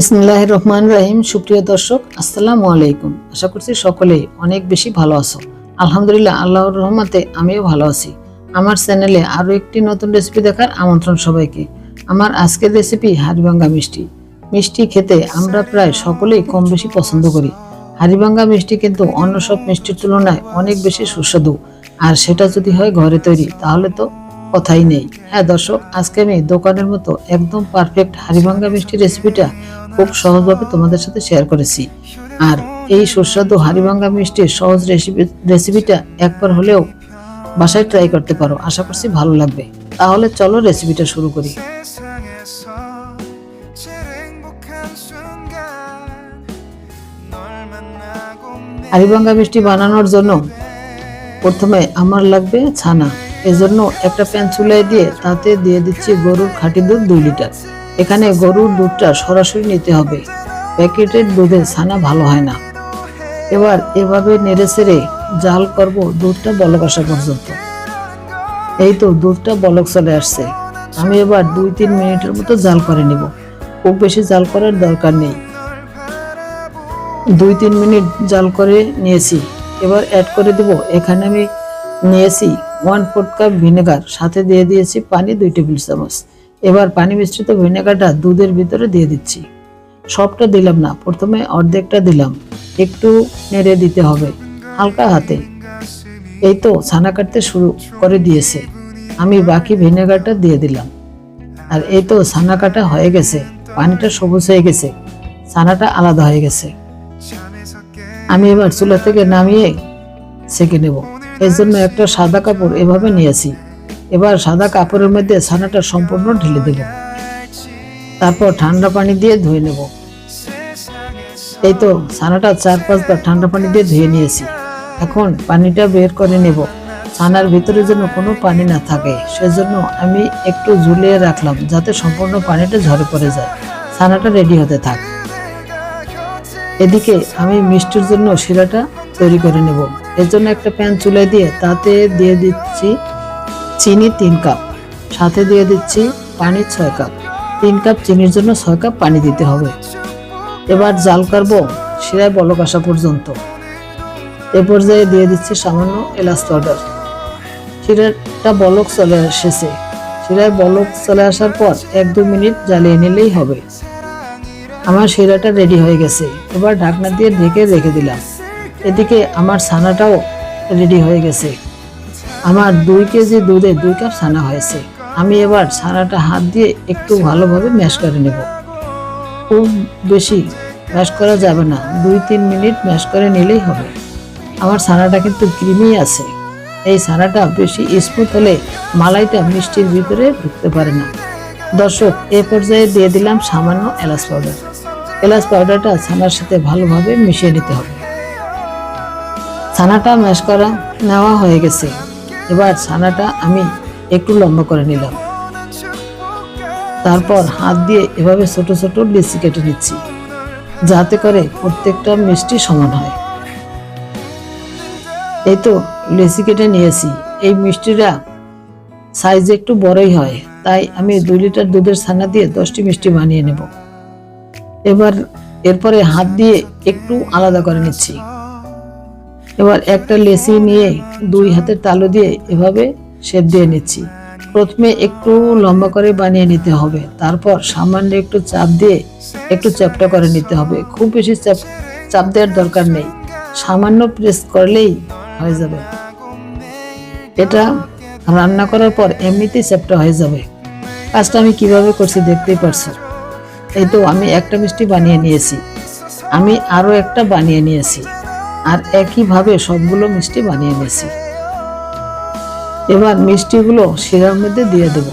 বিসমুল্লাহ রহমান রাহিম সুপ্রিয় দর্শক, আসসালামু আলাইকুম। আশা করছি সকলেই অনেক বেশি ভালো আছো। আলহামদুলিল্লাহ, আল্লাহর রহমতে আমিও ভালো আছি। আমার চ্যানেলে আরও একটি নতুন রেসিপি দেখার আমন্ত্রণ সবাইকে। আমার আজকের রেসিপি হাড়িভাঙ্গা মিষ্টি। মিষ্টি খেতে আমরা প্রায় সকলেই কম বেশি পছন্দ করি। হাড়িভাঙ্গা মিষ্টি কিন্তু অন্য সব মিষ্টির তুলনায় অনেক বেশি সুস্বাদু। আর সেটা যদি হয় ঘরে তৈরি, তাহলে তো কথাই নেই। হ্যাঁ দর্শক, আজকে আমি দোকানের মতো একদম পারফেক্ট হারিভাঙ্গা মিষ্টির রেসিপিটা খুব সহজভাবে তোমাদের সাথে শেয়ার করেছি। আর এই সুস্বাদু হারিভাঙ্গা মিষ্টির সহজ রেসিপি রেসিপিটা একবার হলেও বাসায় ট্রাই করতে পারো। আশা করছি ভালো লাগবে। তাহলে চলো রেসিপিটা শুরু করি। হারিভাঙ্গা মিষ্টি বানানোর জন্য প্রথমে আমার লাগবে ছানা। এজন্য একটা প্যান চুলায় দিয়ে তাতে দিয়ে দিচ্ছি গরুর খাঁটি দুধ দুই লিটার। এখানে গরুর দুধটা সরাসরি নিতে হবে। প্যাকেটের দুধে ছানা ভালো হয় না। এবার এভাবে নেড়ে চেড়ে জাল করব দুধটা বলক আসা পর্যন্ত। এই তো দুধটা বলক চলে আসছে। আমি এবার দুই তিন মিনিটের মতো জাল করে নিব। খুব বেশি জাল করার দরকার নেই। দুই তিন মিনিট জাল করে নিয়েছি। এবার অ্যাড করে দেব। এখানে আমি নিয়েছি ওয়ান ফোর্থ কাপ ভিনেগার, সাথে দিয়ে দিয়েছি পানি দুই টেবিল চামচ। এবার পানি মিশ্রিত ভিনেগারটা দুধের ভিতরে দিয়ে দিচ্ছি। সবটা দিলাম না, প্রথমে অর্ধেকটা দিলাম। একটু নেড়ে দিতে হবে, হালকা হাতে। এই তো ছানা কাটতে শুরু করে দিয়েছে। আমি বাকি ভিনেগারটা দিয়ে দিলাম। আর এই তো ছানা কাটা হয়ে গেছে, পানিটা সবুজ হয়ে গেছে, ছানাটা আলাদা হয়ে গেছে। আমি এবার চুলা থেকে নামিয়ে সেঁকে নেব। এর জন্য একটা সাদা কাপড় এভাবে নিয়েছি। এবার সাদা কাপড়ের মধ্যে ছানাটা সম্পূর্ণ ঢেলে দেব। তারপর ঠান্ডা পানি দিয়ে ধুয়ে নেব। এই তো ছানাটা চার পাঁচবার ঠান্ডা পানি দিয়ে ধুয়ে নিয়েছি। এখন পানিটা বের করে নেব। ছানার ভিতরে যেন কোনো পানি না থাকে, সেজন্য আমি একটু ঝুলিয়ে রাখলাম যাতে সম্পূর্ণ পানিটা ঝরে পড়ে যায়। ছানাটা রেডি হতে থাক। এদিকে আমি মিষ্টির জন্য শিরাটা তৈরি করে নেব। এর জন্য একটা প্যান চুলায় দিয়ে তাতে দিয়ে দিচ্ছি চিনি তিন কাপ। সাথে দিয়ে দিচ্ছি পানি ছয় কাপ। তিন কাপ চিনির জন্য ছয় কাপ পানি দিতে হবে। এবার জাল করব শিরায় বলক আসা পর্যন্ত। এ পর্যায়ে দিয়ে দিচ্ছি সামান্য এলাচ পাউডার। শিরাটা বলক চলে এসেছে। শিরায় বলক চলে আসার পর এক দু মিনিট জ্বালিয়ে নিলেই হবে। আমার শিরাটা রেডি হয়ে গেছে। এবার ঢাকনা দিয়ে ঢেকে রেখে দিলাম। এদিকে আমার ছানাটাও রেডি হয়ে গেছে। আমার দুই কেজি দুধে দুই কাপ ছানা হয়েছে। আমি এবার ছানাটা হাত দিয়ে একটু ভালোভাবে ম্যাশ করে নেব। খুব বেশি ম্যাশ করা যাবে না, দুই তিন মিনিট ম্যাশ করে নিলেই হবে। আমার ছানাটা কিন্তু ক্রিমি আছে। এই ছানাটা বেশি স্মুথ হলে মালাইটা মিষ্টির ভিতরে ঢুকতে পারে না। দর্শক, এ পর্যায়ে দিয়ে দিলাম সামান্য এলাচ পাউডার এলাচ পাউডারটা ছানার সাথে ভালোভাবে মিশিয়ে নিতে হবে। ছানাটা ম্যাশ করা নেওয়া হয়ে গেছে। এবার ছানাটা আমি একটু লম্বা করে নিলাম। তারপর হাত দিয়ে এভাবে ছোট ছোট লিচি কেটে নিচ্ছি, যাতে করে প্রত্যেকটা মিষ্টি সমান হয়। এই তো লেচি কেটে নিয়েছি। এই মিষ্টিটা সাইজ একটু বড়ই হয়, তাই আমি দুই লিটার দুধের ছানা দিয়ে দশটি মিষ্টি বানিয়ে নেব। এবার এরপরে হাত দিয়ে একটু আলাদা করে নিচ্ছি। এবার একটা লেসি নিয়ে দুই হাতের তালু দিয়ে এভাবে শেপ দিয়ে নিচ্ছি। প্রথমে একটু লম্বা করে বানিয়ে নিতে হবে। তারপর সামান্য একটু চাপ দিয়ে একটু চ্যাপটা করে নিতে হবে। খুব বেশি চাপ চাপ দেওয়ার দরকার নেই। সামান্য প্রেস করলেই হয়ে যাবে। এটা রান্না করার পর এমনিতেই চ্যাপটা হয়ে যাবে। কাজটা আমি কীভাবে করছি দেখতেই পারছ। এই তো আমি একটা মিষ্টি বানিয়ে নিয়েছি। আমি আরও একটা বানিয়ে নিয়েছি। আর একইভাবে সবগুলো মিষ্টি বানিয়ে নিয়েছি। এবার মিষ্টিগুলো শিরার মধ্যে দিয়ে দেব।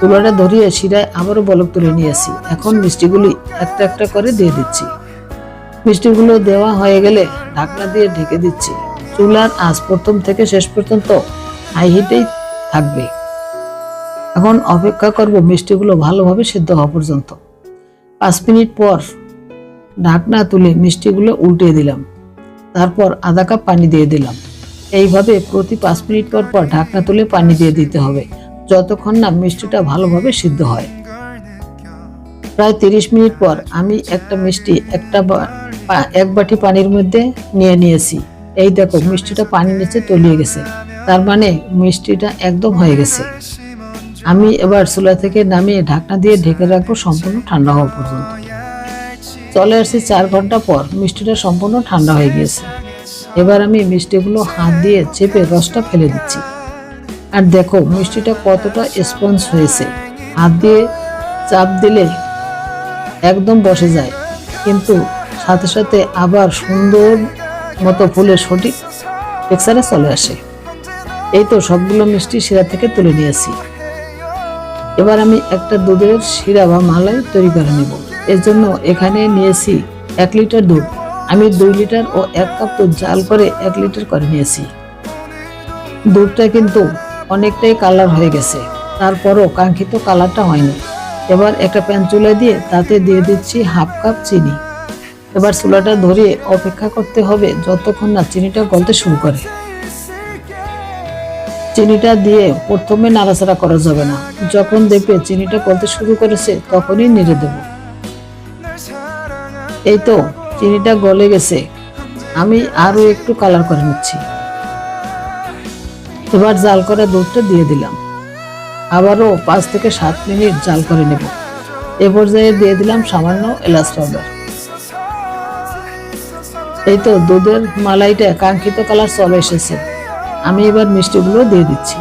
তুলাটা ধরিয়ে শিরায় আবারও বলক তুলে নিয়েছি এখন মিষ্টিগুলি একটা একটা করে দিয়ে দিচ্ছি। মিষ্টিগুলো দেওয়া হয়ে গেলে ঢাকনা দিয়ে ঢেকে দিচ্ছি। চুলার আজ প্রথম থেকে শেষ পর্যন্ত হাই হিটেই থাকবে। এখন অপেক্ষা করব মিষ্টিগুলো ভালোভাবে সিদ্ধ হওয়া পর্যন্ত। পাঁচ মিনিট পর ঢাকনা তুলে মিষ্টিগুলো উল্টে দিলাম। তারপর আধা কাপ পানি দিয়ে দিলাম। এইভাবে প্রতি পাঁচ মিনিট পর পর ঢাকনা তুলে পানি দিয়ে দিতে হবে, যতক্ষণ না মিষ্টিটা ভালোভাবে সিদ্ধ হয়। প্রায় তিরিশ মিনিট পর আমি একটা মিষ্টি একটা এক বাটি পানির মধ্যে নিয়ে নিয়েছি। এই দেখো, মিষ্টিটা পানির নিচে তলিয়ে গেছে। তার মানে মিষ্টিটা একদম হয়ে গেছে। আমি এবার চুলা থেকে নামিয়ে ঢাকনা দিয়ে ঢেকে রাখব সম্পূর্ণ ঠান্ডা হওয়া পর্যন্ত। চলে আসছি চার ঘণ্টা পর। মিষ্টিটা সম্পূর্ণ ঠান্ডা হয়ে গিয়েছে। এবার আমি মিষ্টিগুলো হাত দিয়ে চেপে রসটা ফেলে দিচ্ছি। আর দেখো, মিষ্টিটা কতটা স্পঞ্জ হয়েছে। হাত দিয়ে চাপ দিলে একদম বসে যায়। কিন্তু সাথে সাথে আবার সুন্দর মতো ফুলের সঠিক টেক্সারে চলে আসে। এই তো সবগুলো মিষ্টি শিরা থেকে তুলে নিয়েছি এবার আমি একটা দুধের শিরা বা মালাই তৈরি করে নেব। এর জন্য এখানে নিয়েছি এক লিটার দুধ। আমি দুই লিটার ও এক কাপ দুধ জাল করে এক লিটার করে নিয়েছি। দুধটা কিন্তু অনেকটাই কালার হয়ে গেছে। তারপরও কাঙ্ক্ষিত কালারটা হয়নি। এবার একটা প্যান চুলা দিয়ে তাতে দিয়ে দিচ্ছি হাফ কাপ চিনি। এবার চুলাটা ধরিয়ে অপেক্ষা করতে হবে যতক্ষণ না চিনিটা গলতে শুরু করে। চিনিটা দিয়ে প্রথমে নাড়াচাড়া করা যাবে না। যখন দেখবে চিনিটা গলতে শুরু করেছে, তখনই নেড়ে দেব। এই তো, চিনিটা গলে গেছে। আমি আরও একটু কালার করে নিচ্ছি। এবার জাল করা দুধটা দিয়ে দিলাম। আবারও পাঁচ থেকে সাত মিনিট জাল করে নেব। এ পর্যায়ে দিয়ে দিলাম সামান্য এলাচ পাউডার। এই তো, দুধের মালাইটা কাঙ্ক্ষিত কালার চলে এসেছে। আমি এবার মিষ্টিগুলো দিয়ে দিচ্ছি।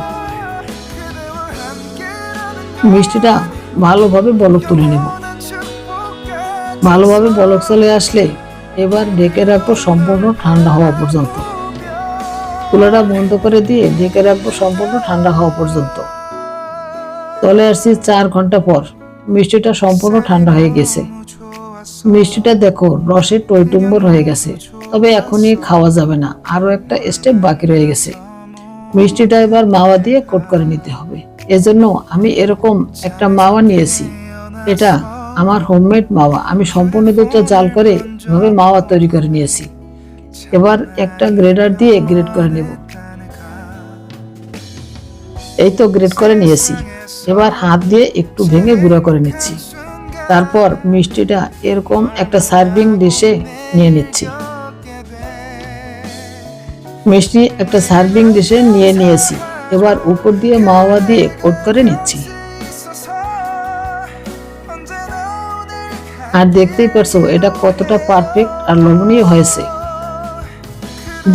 মিষ্টিটা ভালোভাবে বলক তুলে নেব। ভালোভাবে বলক চলে আসলে এবার ঢেকে রাখব সম্পূর্ণ ঠান্ডা হওয়া পর্যন্ত। চুলাটা বন্ধ করে দিয়ে ঢেকে রাখব সম্পূর্ণ ঠান্ডা হওয়া পর্যন্ত। চলে আসছি চার ঘণ্টা পর। মিষ্টিটা সম্পূর্ণ ঠান্ডা হয়ে গেছে। মিষ্টিটা দেখো রসে টইটুম্বর হয়ে গেছে। তবে এখনই খাওয়া যাবে না। আরও একটা স্টেপ বাকি রয়ে গেছে। মিষ্টিটা এবার মাওয়া দিয়ে কোট করে নিতে হবে। এজন্য আমি এরকম একটা মাওয়া নিয়েছি। এটা আমার হোমমেড মাওয়া। আমি সম্পূর্ণ দুধটা জাল করে এভাবে মাওয়া তৈরি করে নিয়েছি। এবার একটা গ্রেডার দিয়ে গ্রেড করে নেব। এই তো গ্রেড করে নিয়েছি। এবার হাত দিয়ে একটু ভেঙে গুঁড়া করে নিচ্ছি। তারপর মিষ্টিটা এরকম একটা সার্ভিং ডিশে নিয়ে নিচ্ছি। মিষ্টি একটা সার্ভিং ডিশে নিয়ে নিয়েছি। এবার উপর দিয়ে মাওয়া দিয়ে কোট করে নিচ্ছি। আর দেখতেই পারছ, এটা কতটা পারফেক্ট আর লবণীয় হয়েছে।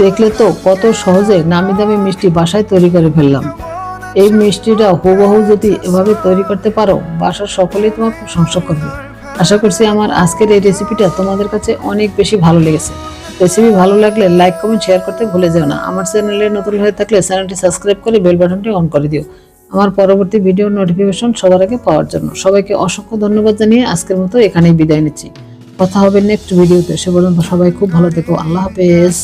দেখলে তো কত সহজে নামি দামি মিষ্টি বাসায় তৈরি করে ফেললাম। এই মিষ্টিটা হুবহু যদি এভাবে তৈরি করতে পারো, বাসার সকলেই তোমার প্রশংসা করবে। আশা করছি আমার আজকের এই রেসিপিটা তোমাদের কাছে অনেক বেশি ভালো লেগেছে। রেসিপি ভালো লাগলে লাইক কমেন্ট শেয়ার করতে ভুলে যেও না। আমার চ্যানেলে নতুন হয়ে থাকলে চ্যানেলটি সাবস্ক্রাইব করে বেল বাটনটি অন করে দিও। আমার পরবর্তী ভিডিও নোটিফিকেশন সবার আগে পাওয়ার জন্য। সবাইকে অসংখ্য ধন্যবাদ জানিয়ে আজকের মতো এখানেই বিদায় নিচ্ছি। কথা হবে নেক্সট ভিডিওতে সে পর্যন্ত সবাই খুব ভালো থেকো। আল্লাহ হাফেজ।